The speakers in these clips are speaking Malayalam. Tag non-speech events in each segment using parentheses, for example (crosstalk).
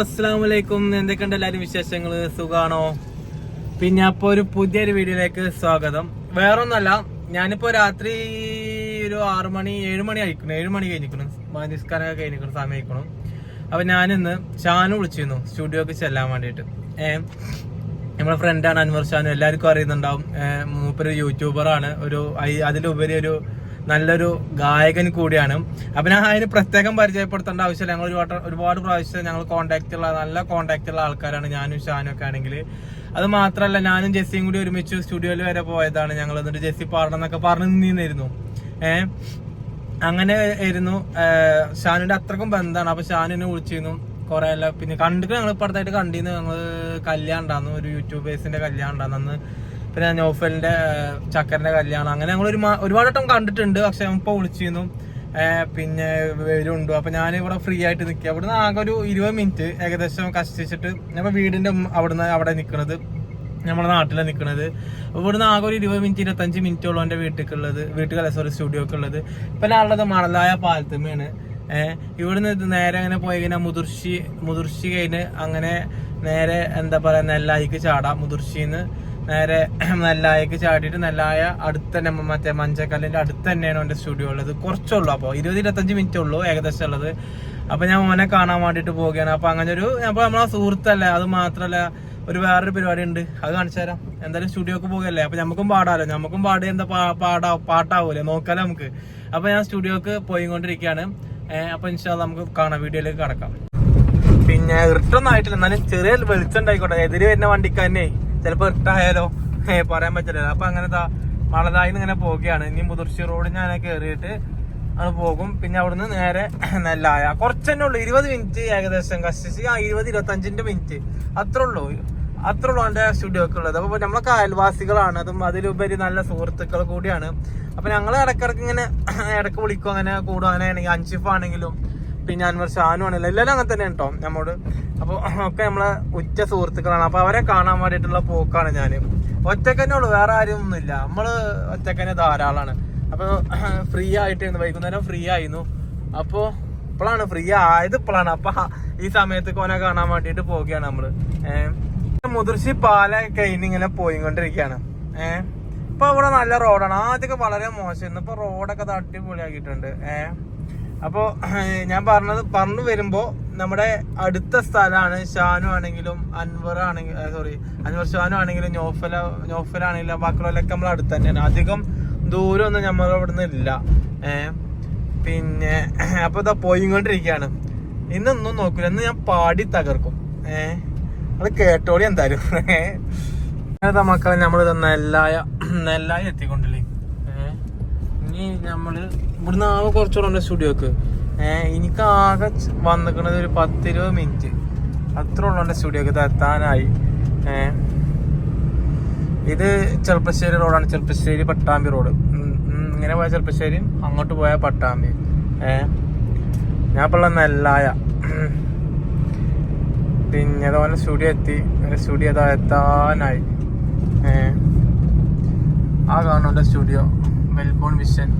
അസ്സാം വലൈക്കും എന്തൊക്കെയുണ്ട് എല്ലാവരും വിശേഷങ്ങൾ സുഖാണോ? പിന്നെ അപ്പൊ ഒരു പുതിയൊരു വീഡിയോയിലേക്ക് സ്വാഗതം. വേറൊന്നല്ല ഞാനിപ്പോ രാത്രി ഒരു ആറ് മണി ഏഴ് മണി ആയിക്കണം ഏഴ് മണി കഴിഞ്ഞിക്കണം നിസ്കാരമൊക്കെ സമയം സമയക്കണം അപ്പൊ ഞാനിന്ന് ഷാനു വിളിച്ചിരുന്നു. സ്റ്റുഡിയോക്ക് ചെല്ലാൻ വേണ്ടിയിട്ട്. ഏഹ് നമ്മളെ ഫ്രണ്ടാണ് അൻവർ ഷാനു. എല്ലാവർക്കും അറിയുന്നുണ്ടാവും. മൂപ്പര് യൂട്യൂബറാണ് ഒരു അതിലുപരി ഒരു നല്ലൊരു ഗായകൻ കൂടിയാണ്. അപ്പൊ ഞാൻ അതിന് പ്രത്യേകം പരിചയപ്പെടുത്തേണ്ട ആവശ്യമില്ല. ഞങ്ങൾ ഒരുപാട് ഒരുപാട് പ്രാവശ്യം ഞങ്ങൾ കോണ്ടാക്ട് ഉള്ള നല്ല കോണ്ടാക്ട് ഉള്ള ആൾക്കാരാണ്. ഞാനും ഷാനും ഒക്കെ ആണെങ്കിൽ അത് മാത്രമല്ല ഞാനും ജെസ്സിയും കൂടി ഒരുമിച്ച് സ്റ്റുഡിയോയിൽ വരെ പോയതാണ്. ഞങ്ങൾ എന്നിട്ട് ജെസ്സി പാടണം എന്നൊക്കെ പറഞ്ഞു നിന്നിരുന്നു. ഏഹ് അങ്ങനെ ആയിരുന്നു. ഷാനിന്റെ അത്രക്കും ബന്ധമാണ്. അപ്പൊ ഷാനുവിനെ വിളിച്ചിരുന്നു. കുറെ എല്ലാം പിന്നെ കണ്ടിട്ട് ഞങ്ങൾ ഇപ്പൊ അടുത്തായിട്ട് കണ്ടിരുന്നു ഞങ്ങൾ കല്യാണം ഉണ്ടായിരുന്നു ഒരു യൂട്യൂബേഴ്സിന്റെ കല്യാണം ഉണ്ടായിരുന്നു അന്ന് പിന്നെ നോഫലിന്റെ ചക്കറിന്റെ കല്യാണം. അങ്ങനെ ഞങ്ങൾ ഒരു ഒരുപാട് വട്ടം കണ്ടിട്ടുണ്ട്. പക്ഷെ ഇപ്പൊ വിളിച്ചിരുന്നു. പിന്നെ വരുണ്ട് അപ്പൊ ഞാൻ ഇവിടെ ഫ്രീ ആയിട്ട് നിൽക്കുക അവിടുന്ന് ആകെ ഒരു ഇരുപത് മിനിറ്റ് ഏകദേശം കഷ്ടിച്ചിട്ട് ഞാൻ വീടിന്റെ അവിടുന്ന് അവിടെ നിൽക്കുന്നത് നമ്മുടെ നാട്ടിലെ നിൽക്കുന്നത് ഇവിടുന്ന് ആകെ ഒരു ഇരുപത് മിനിറ്റ് ഇരുപത്തഞ്ച് മിനിറ്റോളം എന്റെ വീട്ടിലേക്കുള്ളത് വീട്ടിൽ സോറി സ്റ്റുഡിയോക്കുള്ളത് ഇപ്പൊ ഞാനുള്ളത് മണലായ പാലത്തുമ്മയാണ്. ഇവിടുന്ന് നേരെ അങ്ങനെ പോയി കഴിഞ്ഞാൽ മുതിർച്ചി മുതിർച്ചി കഴിഞ്ഞ് അങ്ങനെ നേരെ എന്താ പറയാ നെല്ലായിക്ക് ചാടാം. മുതിർച്ചിന്ന് നേരെ (clears throat) നെല്ലായക്ക് ചാടിയിട്ട് നെല്ലായ അടുത്ത് തന്നെ മറ്റേ മഞ്ചക്കല്ലിന്റെ അടുത്ത് തന്നെയാണ് എന്റെ സ്റ്റുഡിയോ ഉള്ളത്. കുറച്ചുള്ളൂ അപ്പോൾ ഇരുപത് ഇരുപത്തഞ്ച് മിനിറ്റ് ഉള്ളൂ ഏകദേശം ഉള്ളത്. അപ്പൊ ഞാൻ മോനെ കാണാൻ വേണ്ടിട്ട് പോവുകയാണ്. അപ്പൊ അങ്ങനെ ഒരു അപ്പൊ നമ്മളെ സുഹൃത്തല്ലേ അത് മാത്രല്ല ഒരു വേറൊരു പരിപാടി ഉണ്ട്. അത് കാണിച്ചു തരാം. എന്തായാലും സ്റ്റുഡിയോക്ക് പോകല്ലേ അപ്പൊ നമുക്കും പാടാലോ? നമുക്കും പാടി എന്താ പാടാ പാട്ടാവൂലേ? നോക്കാലോ നമുക്ക്. അപ്പൊ ഞാൻ സ്റ്റുഡിയോക്ക് പോയിക്കൊണ്ടിരിക്കുകയാണ്. ഏഹ് അപ്പൊ ഇൻഷാല്ല നമുക്ക് കാണാം. വീഡിയോയിലേക്ക് കടക്കാം. പിന്നെ ഇറിട്ടൊന്നും ആയിട്ടില്ല. എന്നാലും ചെറിയ വെളിച്ചം ഉണ്ടായിക്കോട്ടെ. എതിര് വരുന്ന വണ്ടിക്കാരനെ ചിലപ്പോ ഇറിട്ടായാലോ ഇട്ടായാലോ പറയാൻ പറ്റില്ല. അപ്പൊ അങ്ങനെ മളതായി ഇങ്ങനെ പോവുകയാണ്. ഇനി മുതിർച്ചി റോഡ് ഞാൻ കയറിയിട്ട് അത് പോകും. പിന്നെ അവിടുന്ന് നേരെ (clears throat) നെല്ലായ. കുറച്ചെന്നെ ഉള്ളു. ഇരുപത് മിനിറ്റ് ഏകദേശം. കഷ്ടിച്ച് ആ ഇരുപത് ഇരുപത്തഞ്ചിന്റെ മിനിറ്റ്. അത്രേ ഉള്ളൂ. അത്രേ ഉള്ളൂ സ്റ്റുഡിയോ സ്റ്റുഡിയോക്ക് ഉള്ളത്. അപ്പൊ നമ്മളൊക്കെ അയൽവാസികളാണ്. അതും അതിലുപരി നല്ല സുഹൃത്തുക്കൾ കൂടിയാണ്. അപ്പൊ ഞങ്ങൾ ഇടക്കിടക്ക് ഇങ്ങനെ (clears throat) ഇടയ്ക്ക് വിളിക്കും. അങ്ങനെ കൂടും അങ്ങനെ ആണെങ്കിൽ പിന്നെ അൻവർ ഷാനു ആണെങ്കിലും എല്ലാവരും അങ്ങനെ തന്നെ കേട്ടോ നമ്മോട്. അപ്പൊ ഒക്കെ നമ്മളെ ഉച്ച സുഹൃത്തുക്കളാണ്. അപ്പൊ അവരെ കാണാൻ വേണ്ടിട്ടുള്ള പോക്കാണ് ഞാൻ ഒറ്റക്കന്നെ ഉള്ളു വേറെ ആരും ഒന്നുമില്ല നമ്മൾ ഒറ്റക്കന്നെ ധാരാളാണ്. അപ്പൊ (clears throat) ഫ്രീ ആയിട്ടായിരുന്നു. വൈകുന്നേരം ഫ്രീ ആയിരുന്നു. അപ്പൊ ഇപ്പോഴാണ് ഫ്രീ ആയത് ഇപ്പോഴാണ് അപ്പൊ ഈ സമയത്ത് കോനെ കാണാൻ വേണ്ടിട്ട് പോവുകയാണ് നമ്മൾ. ഏഹ് മുതിർച്ചി പാല കഴിഞ്ഞ് ഇങ്ങനെ പോയിക്കൊണ്ടിരിക്കുകയാണ്. ഏഹ് ഇപ്പൊ ഇവിടെ നല്ല റോഡാണ് ആദ്യമൊക്കെ വളരെ മോശമായിരുന്നു ഇപ്പൊ റോഡൊക്കെ അടിപൊളിയാക്കിയിട്ടുണ്ട്. ഏഹ് അപ്പോ ഞാൻ പറഞ്ഞത് പറഞ്ഞു വരുമ്പോ നമ്മുടെ അടുത്ത സ്ഥലമാണ് ഷാനു ആണെങ്കിലും അൻവർ ആണെങ്കിൽ സോറി അൻവർ ഷാനു ആണെങ്കിലും നോഫല നോഫൽ ആണെങ്കിലും ബാക്കിയുള്ളവരൊക്കെ നമ്മൾ അടുത്ത് തന്നെയാണ്. അധികം ദൂരമൊന്നും നമ്മൾ നിന്ന് ഇല്ല. പിന്നെ (clears throat) അപ്പോൾ ഇതാ പോയിക്കൊണ്ടിരിക്കുകയാണ് ഇന്നൊന്നും നോക്കില്ല ഇന്ന് ഞാൻ പാടി തകർക്കും. ഏഹ് അത് കേട്ടോളി എന്തായാലും. (laughs) ഏഹ് മക്കളെ നമ്മൾ നെല്ലായ നെല്ലായ എത്തിക്കൊണ്ടില്ലേ ഇനി നമ്മൾ ഇവിടുന്ന് ആകെ കുറച്ചുകൂടെ സ്റ്റുഡിയോക്ക് ഏഹ് എനിക്ക് ആകെ വന്നിക്കണത് ഒരു പത്തിരുപത് മിനിറ്റ് അത്ര ഉള്ളു സ്റ്റുഡിയോക്ക് എത്താനായി. ഏഹ് ഇത് ചെറുപ്പശ്ശേരി റോഡാണ് ചെറുപ്പശ്ശേരി പട്ടാമ്പി റോഡ് ഇങ്ങനെ പോയ ചെറുപ്പശ്ശേരി അങ്ങോട്ട് പോയ പട്ടാമ്പി. ഏഹ് ഞാൻ ഇപ്പോൾ നെല്ലായ. പിന്നെ അതുപോലെ സ്റ്റുഡിയോ എത്തി. സ്റ്റുഡിയോ എത്താനായി. ഏഹ് ആ കാണുന്നുണ്ട് സ്റ്റുഡിയോ മെൽബോൺ വിഷൻ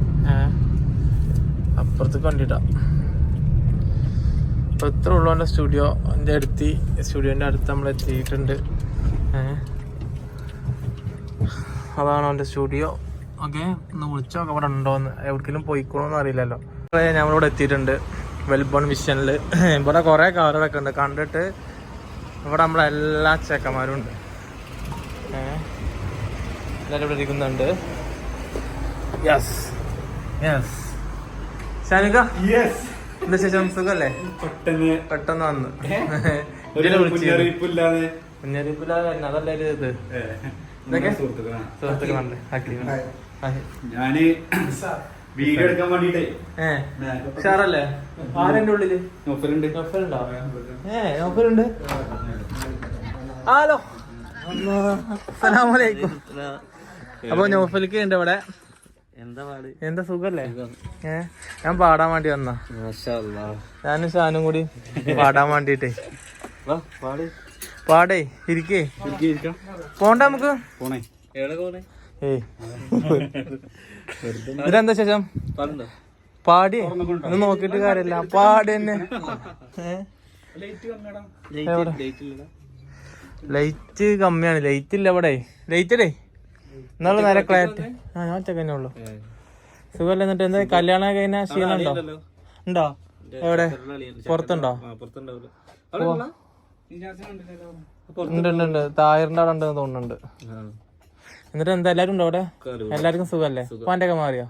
അപ്പുറത്തേക്ക് അപ്പുറത്ത് കണ്ടിട്ടാ. അപ്പൊ ഇത്ര സ്റ്റുഡിയോ. എന്റെ അടുത്ത് സ്റ്റുഡിയോന്റെ അടുത്ത് നമ്മൾ എത്തിയിട്ടുണ്ട്. അതാണ് എന്റെ സ്റ്റുഡിയോ? ഓക്കെ ഒന്ന് വിളിച്ചു? നോക്കാം അവിടെ ഉണ്ടോന്ന്? എവിടേക്കെങ്കിലും പോയിക്കോളൂന്ന് അറിയില്ലല്ലോ. ഞങ്ങളിവിടെ എത്തിയിട്ടുണ്ട് വെൽബോൺ മിഷനിൽ ഇവിടെ കുറേ കാറുകളൊക്കെ ഉണ്ട്. കണ്ടിട്ട് ഇവിടെ നമ്മളെ എല്ലാ ചെക്കന്മാരും ഉണ്ട്. എല്ലാവരും ഇവിടെ ഇരിക്കുന്നുണ്ട്. യെസ് യെസ് ശാനിക യെസ് എന്താ ശേഷം സുഖല്ലേ? പെട്ടെന്ന്. പെട്ടെന്ന് വന്ന്. (laughs) മുന്നറിയിപ്പില്ലാതെ. മുന്നറിയിപ്പില്ലാതെ തന്നെ. അതല്ലേ ഒരു ഇത്? സുഹൃത്തുക്കളാണ്. ഞാൻ വീഡിയോ എടുക്കാൻ വേണ്ടിട്ടേ ഏ. ഉഷാറല്ലേ? ആരെന്റെ ഉള്ളിൽ? നോക്കലുണ്ട് നൗഫലുണ്ടോ? ഏ നൗഫലുണ്ട്. ഹലോ. അസ്സലാമലൈക്കും അപ്പൊ നോഫലിക്ക് ഉണ്ട് ഇവിടെ. എന്താ പാട്? എന്താ സുഖല്ലേ? ഏ ഞാൻ പാടാൻ വേണ്ടി വന്നാ. ഞാനും ഷാനും കൂടി പാടാൻ വേണ്ടിട്ടേ വാ പാട്. പാടേ ഇരിക്കേ. ഇരിക്ക് പോണ്ട നമുക്ക്? ഇതെന്താ ശേഷം പാടുണ്ടോ? പാടി. ഒന്ന് നോക്കിട്ട് കാര്യമില്ല. പാടി തന്നെ? ലൈറ്റ് ഇല്ലടാ. ലൈറ്റ് കമ്മിയാണ്. ലൈറ്റ് ഇല്ല ഇവിടെ. ലൈറ്റ് ഇല്ലേ? എന്നാലും നേരെ ക്ലാരിറ്റി ആ ഞാൻ ചെക്കന്നെ ഉള്ളു. സുഖമല്ല എന്നിട്ട്? എന്താ കല്യാണം കഴിഞ്ഞ ക്ഷീണം ഉണ്ടോ? ഉണ്ടോ? എവിടെ? പുറത്തുണ്ടോ? ഉണ്ട്? തായറിന്റെ അവിടെ ഉണ്ടെന്ന് തോന്നുന്നുണ്ട്. എന്നിട്ട് എന്താ എല്ലാരും ഉണ്ടോ അവിടെ? എല്ലാവർക്കും സുഖല്ലേ പാന്റെ ഒക്കെ മാറിയോ?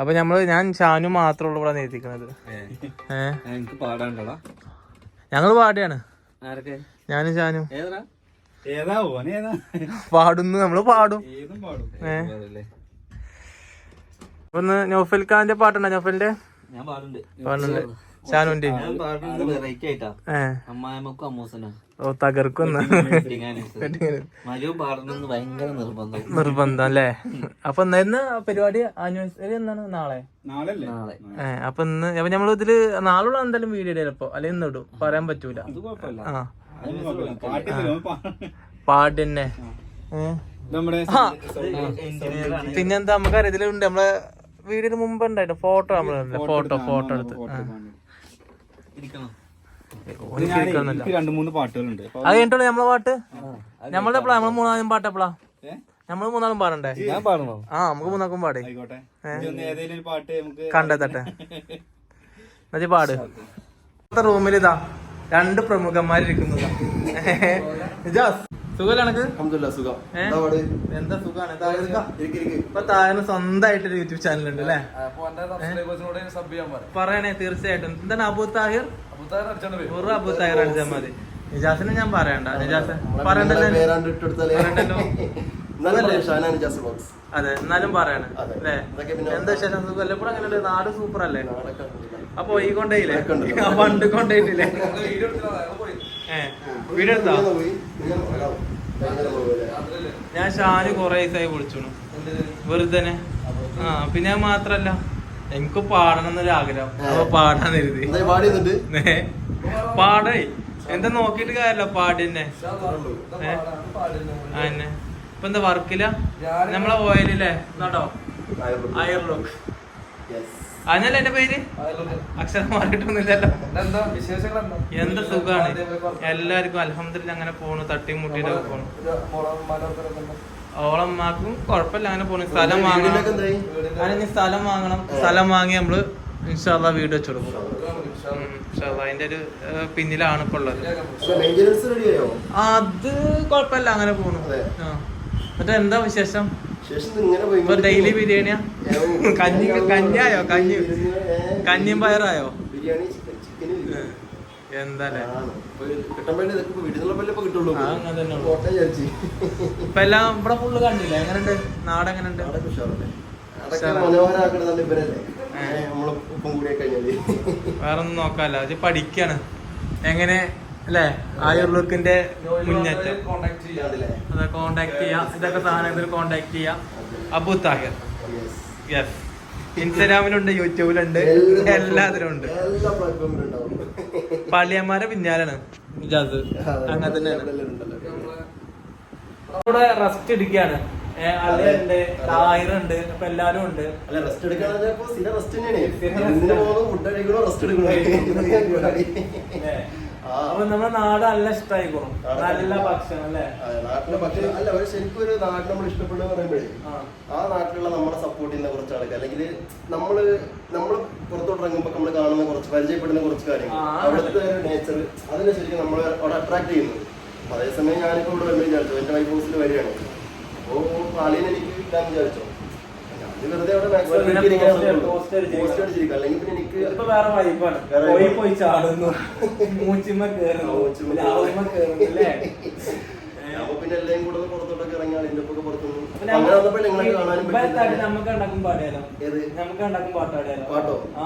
അപ്പൊ നമ്മൾ ഞാൻ ഷാനു മാത്രമേ ഉള്ളൂ ഇവിടെ നേരിക്കുന്നത് ഏ. എനിക്ക് പാടാണ്ടടാ. ഞങ്ങൾ പാടിയാണ്. ഞാനും ഷാനു. ഏതാ ഏതാ ഓനെ ഏതാ? പാടുന്നു നമ്മൾ പാടും. ഏതും പാടും. ഏ. പാടല്ലേ അപ്പൊ ഒന്ന് നൗഫൽ ഖാന്റെ പാട്ടുണ്ടോ? നൗഫലിന്റെ? ഞാൻ പാടുണ്ട് പാടുന്നുണ്ട്. ഷാനുന്റെ ഓ തകർക്കുന്ന. നിർബന്ധം. അല്ലേ അപ്പൊ ഇന്ന് പരിപാടി ആനിവേഴ്സറി എന്നാണ്? നാളെ? ഏ അപ്പൊ ഇന്ന് അപ്പൊ നമ്മൾ ഇതിൽ നാളെ എന്തായാലും വീഡിയോ ഇടയില്ല അല്ലെ ഇന്നിടും ഇന്ന് ഇടും. പറയാൻ പറ്റൂല. ആ. പാട്ട് തന്നെ നമ്മുടെ എഞ്ചിനീയർ ആണ് പിന്നെന്താ നമുക്ക് ഇതിലുണ്ട് നമ്മളെ വീടിന് മുമ്പ് ഉണ്ടായിട്ട് ഫോട്ടോ നമ്മൾ ഫോട്ടോ ഫോട്ടോ എടുത്ത് രണ്ട് മൂന്ന് പാട്ടുകളുണ്ട് അപ്പൊ അത് കഴിഞ്ഞിട്ടുള്ളൂ നമ്മളെ പാട്ട് നമ്മളുടെ എപ്പോഴാ നമ്മൾ മൂന്നാലും പാട്ട് എപ്പോഴാ നമ്മൾ മൂന്നാളും പാടണ്ടേ ഞാൻ പാടണോ ആ. നമുക്ക് മൂന്നാക്കും പാടേ. ആയിക്കോട്ടെ ഏതെങ്കിലും ഒരു പാട്ട് നമുക്ക് കണ്ടെത്തട്ടെ എന്നാ പാട് റൂമിലിതാ റൂമിൽ ഇതാ രണ്ട് പ്രമുഖന്മാരിരിക്കുന്നതാ. ഇജാസ് സുഖല്ലേ എനക്ക് സുഖം. ഏ? എന്താ സുഖാണ്? താഴെ സ്വന്തമായിട്ടൊരു യൂട്യൂബ് ചാനൽ ഉണ്ട് അല്ലേ പറയണേ തീർച്ചയായിട്ടും. എന്താണ് അബു താഹിർ? ഒരു അബു താഹിർ അടിച്ചാൽ മതി. നിജാസിനെ ഞാൻ പറയണ്ട. നിജാസ് പറയണ്ടല്ലോ. പറയണ്ടല്ലോ. (laughs) അതെ എന്നാലും പറയണ. അതെ. അല്ലേ? എന്താ വിശേഷം കൊല്ലപ്പുറം അങ്ങനെ നാട് സൂപ്പർ അല്ലേ? അപ്പൊ ഈ കൊണ്ടേയില്ലേ? പണ്ട് കൊണ്ടേയിട്ടില്ലേ? (laughs) വീട് വീഡിയോ എടുത്തോ? ഞാൻ ഷാന് കൊറേ ദിവസമായി വിളിച്ചു. വെറുതെ ആ പിന്നെ മാത്രല്ല. എനിക്ക് പാടണം എന്നൊരു ആഗ്രഹം. അപ്പൊ പാടാൻ കരുതി. പാടി എന്താ നോക്കിട്ട് കാര്യല്ല പാടി. തന്നെ ഇപ്പൊ എന്താ വർക്കില്ല നമ്മളെ ഓയിലല്ലേ എന്നാട്ടോ അയർ ലുക്ക് അതിനല്ലേ എന്റെ പേര്? അക്ഷരം മാറിയിട്ടൊന്നുമില്ലല്ലോ. എന്ത് സുഖാണ്? എല്ലാവർക്കും അലഹമ്മദില്ല അങ്ങനെ പോണു തട്ടിയും മുട്ടിട്ടൊക്കെ പോണു. ഓളമ്മാക്കും കുഴപ്പമില്ല അങ്ങനെ പോണു. സ്ഥലം വാങ്ങണം? അതിന് സ്ഥലം വാങ്ങണം? സ്ഥലം വാങ്ങി നമ്മൾ ഇൻഷാല്ല വീട് വെച്ചു കൊടുക്കും. അതിന്റെ ഒരു പിന്നിലാണ് ഇപ്പൊ ഉള്ളത്. അത് കുഴപ്പമില്ല അങ്ങനെ പോണു. ആ. എന്നിട്ട് എന്താ വിശേഷം ഡെയിലി ബിരിയാണിയാ? കഞ്ഞി കഞ്ഞായോ കഞ്ഞി കഞ്ഞിയും പയറായോ? ബിരിയാണി ചിക്കൻ എന്താ കിട്ടാൻ വേണ്ടി ഇതൊക്കെ ഇപ്പൊ വീട്ടിൽ നിന്നുള്ള ഇപ്പൊ കിട്ടുള്ളൂ. ആ, അങ്ങനെ തന്നെ ഉള്ളൂ. കോട്ടയം വിചാരിച്ച്. ഇപ്പൊ എല്ലാം ഇവിടെ ഫുള്ള് കണ്ടില്ല? എങ്ങനെയുണ്ട്? നാട് എങ്ങനെയുണ്ട്? വേറൊന്നും നോക്കാല്ല. അത് പഠിക്കാണ്. എങ്ങനെ അല്ലേ? ആയുർലുക്കിന്റെ മുന്നേറ്റം. അതെ അത് കോണ്ടാക്ട് ചെയ്യാം. ഇതൊക്കെ സാധനത്തിൽ കോണ്ടാക്ട് ചെയ്യാം. അബു താഹിർ. യെസ് ഇൻസ്റ്റാഗ്രാമിലുണ്ട് യൂട്യൂബിലുണ്ട് എല്ലാം എല്ലാത്തിലും ഉണ്ട് പള്ളിയന്മാരെ പിന്നാലാണ് ഇജാസ് അങ്ങനെ തന്നെയാണ്. അവിടെ റെസ്റ്റ് എടുക്കുകയാണ് അല്ലുണ്ട് താഹിറുണ്ട് അപ്പൊ എല്ലാരും ഉണ്ട്. അല്ല റെസ്റ്റ് എടുക്കാൻ റെസ്റ്റ് തന്നെയാണ്. ഫുഡ് കഴിക്കണോ റെസ്റ്റ് എടുക്കണോ അപ്പൊ നമ്മുടെ നാട് നല്ല ഇഷ്ടമായിക്കോളും നല്ല ഭക്ഷണം അല്ലേ? നാട്ടിലെ ഭക്ഷണം. അല്ല ഒരു ശരിക്കും ഒരു നാട് നമ്മൾ ഇഷ്ടപ്പെടുന്ന പറയുമ്പോഴേ ആ. നാട്ടിലുള്ള നമ്മളെ സപ്പോർട്ട് ചെയ്യുന്ന കുറച്ച് ആൾക്കാർ അല്ലെങ്കിൽ നമ്മൾ നമ്മൾ പുറത്തോട്ട് ഇറങ്ങുമ്പോ നമ്മൾ കാണുന്ന കുറച്ച് പരിചയപ്പെടുന്ന കുറച്ച് കാര്യങ്ങൾ. അവിടുത്തെ നേച്ചർ അതിനെ ശരിക്കും നമ്മൾ അവിടെ അട്രാക്ട് ചെയ്യുന്നത്. അതേസമയം ഞാനിപ്പോ ഇവിടെ വരുമ്പോൾ വിചാരിച്ചു. എന്റെ വൈഫ് ഹൗസിൽ വരികയാണ്. അപ്പോ പാളിയിൽ എനിക്ക് കിട്ടാൻ വിചാരിച്ചോ. വെറുതെ അവിടെ. അല്ലെങ്കിൽ പിന്നെ എനിക്ക് ഇപ്പൊ വേറെ വൈബാണ് പോയി പോയി ചാടുന്നു. മൂച്ചിമ്മ കേറുന്നു. മൂച്ചിമ്മ ലാവുമ്മ കേറുന്നു. അല്ലേ? അപ്പൊ പിന്നെ എല്ലാം കൂടെ ഒന്ന് പുറത്തോട്ടൊക്കെ ഇറങ്ങിയാണ് എന്റെ ഒപ്പം പുറത്തുനിന്ന് അപ്പൊ അപ്പൊ അങ്ങനെ വന്നപ്പോൾ നിങ്ങളൊക്കെ കാണാനും ഇപ്പൊ തടി പറ്റില്ല നമുക്ക് ഉണ്ടാക്കും പാടിയാലോ ഏത്? നമുക്ക് ഉണ്ടാക്കും പാട്ടാടിയാലോ പാട്ടോ ആ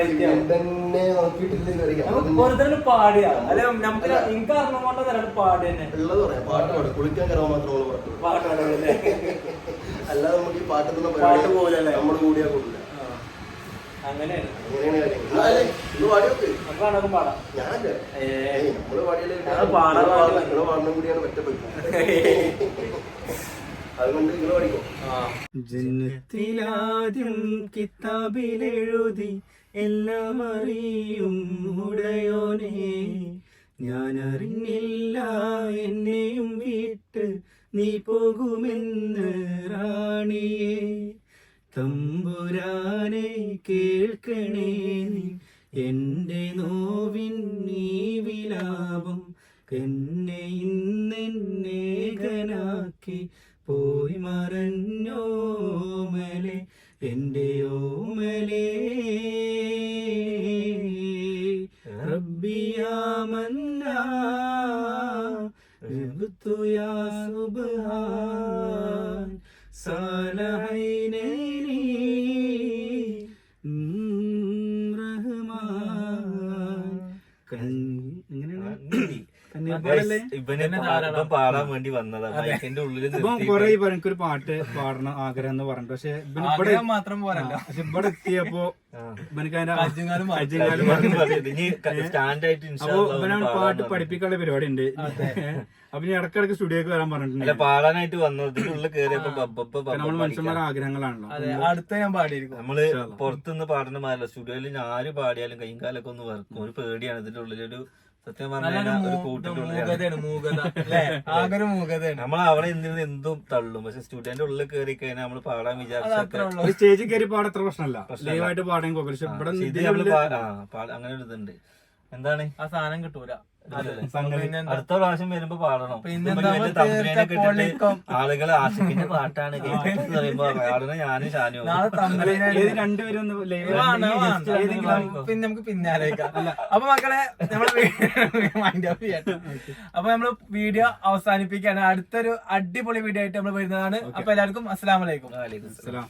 പിന്നെ തന്നെ നോക്കിയിട്ടില്ല ഓരോരുത്തരും പാടിയാ അല്ലെ നമുക്ക് എനിക്ക് അറിഞ്ഞ കൊണ്ട് തന്നെ പാടി തന്നെ. ഉള്ളത് പറയാം. പാട്ട് പാടും. കുളിക്കാൻ കയറാൻ മാത്രമേ പാട്ട് പാടും. അല്ലാതെ നമുക്ക് ഈ പാട്ട് പാട്ട് പോലല്ലേ? നമ്മൾ കൂടിയാ കൂടില്ല അങ്ങനെയാണ്. അങ്ങനെയാണ് കാര്യങ്ങൾ. എന്നാലേ, ഇന്ന് പാടി നോക്ക് നമുക്ക് പാടാം. ഞാനല്ലേ? ഏയ്. ഏയ്, നമ്മൾ പാടിയാലേ ഞങ്ങൾ പാടാൻ നിങ്ങൾ പാടണം, പാടില്ല. നിങ്ങൾ പാടണം കൂടിയാണ് പറ്റപ്പെട്ടു (laughs) അതുകൊണ്ട് നിങ്ങൾ പാടിക്കോ ആ. ജന്നത്തിലാദ്യം കിതാബിലെഴുതി എല്ലാം അറിയും ഉടയോനെ. ഞാൻ അറിഞ്ഞില്ല എന്നെയും വിട്ട് നീ പോകുമെന്ന് റാണിയെ തമ്പുരാനെ കേൾക്കണേ നീ. എന്റെ നോവിൻ നീ വിലാപം എന്നെ ഇന്നെന്നേകനാക്കി. പോയി മറഞ്ഞോമലെ എന്റെ ഓമലേ. റബ്ബിയാമന്നാ ഋബുത്തു പാടാൻ വേണ്ടി വന്നതാണ് മൈക്കിന്റെ ഉള്ളിൽ ഇപ്പൊ കൊറേ ഇപ്പൊ എനിക്കൊരു പാട്ട് പാടണം ആഗ്രഹം എന്ന് പറഞ്ഞു പക്ഷെ ഇവിടെ മാത്രം പോരല്ലോ. പക്ഷെ ഇവിടെ എത്തിയപ്പോ പാട്ട് പഠിപ്പിക്കാനുള്ള പരിപാടി ഉണ്ട് (laughs) അപ്പൊ ഞാൻ ഇടക്കിടക്ക് സ്റ്റുഡിയോക്ക് വരാൻ പറഞ്ഞിട്ടുണ്ട്. പാടാനായിട്ട് നമ്മൾ മനുഷ്യന്മാരുടെ ആഗ്രഹങ്ങളാണല്ലോ. അടുത്ത ഞാൻ പാടിയിരിക്കും. നമ്മൾ പുറത്തുനിന്ന് പാടുന്ന മാറില്ല സ്റ്റുഡിയോയിൽ ആര് പാടിയാലും കൈകാലൊക്കെ കാലൊക്കെ ഒന്ന് വർക്കും ഒരു പേടിയാണ്. ഇതിന്റെ ഉള്ളിലൊരു സത്യം പറഞ്ഞാൽ നമ്മൾ അവിടെ എന്തിരുന്ന് എന്തും തള്ളും. പക്ഷെ സ്റ്റുഡിയോന്റെ ഉള്ളിൽ കയറി കഴിഞ്ഞാൽ നമ്മൾ പാടാൻ വിചാരിച്ചു ഉള്ളൂ സ്റ്റേജിൽ കയറി പാടാൻ അത്ര പ്രശ്നമല്ല. ലൈവായിട്ട് പാടാൻ അങ്ങനെ ഒരു ഇതുണ്ട്. എന്താണ്? ആ സാധനം കിട്ടൂല? അടുത്ത പ്രാവശ്യം വരുമ്പോ പാടണം. ആളുകൾ ആശിക്കിന്റെ പാട്ടാണ് പറയുമ്പോ പാടുന്ന ഞാനും ഷാനും രണ്ടുപേരും. പിന്നെ നമുക്ക് പിന്നാലേക്കാം അപ്പൊ മക്കളെ നമ്മൾ മൈൻഡ് ഓഫ് ചെയ്യട്ടെ. അപ്പൊ നമ്മൾ വീഡിയോ അവസാനിപ്പിക്കാണ് അടുത്തൊരു അടിപൊളി വീഡിയോ ആയിട്ട് നമ്മൾ വരുന്നതാണ്. അപ്പൊ എല്ലാവർക്കും അസ്സലാമലൈക്കും സലാം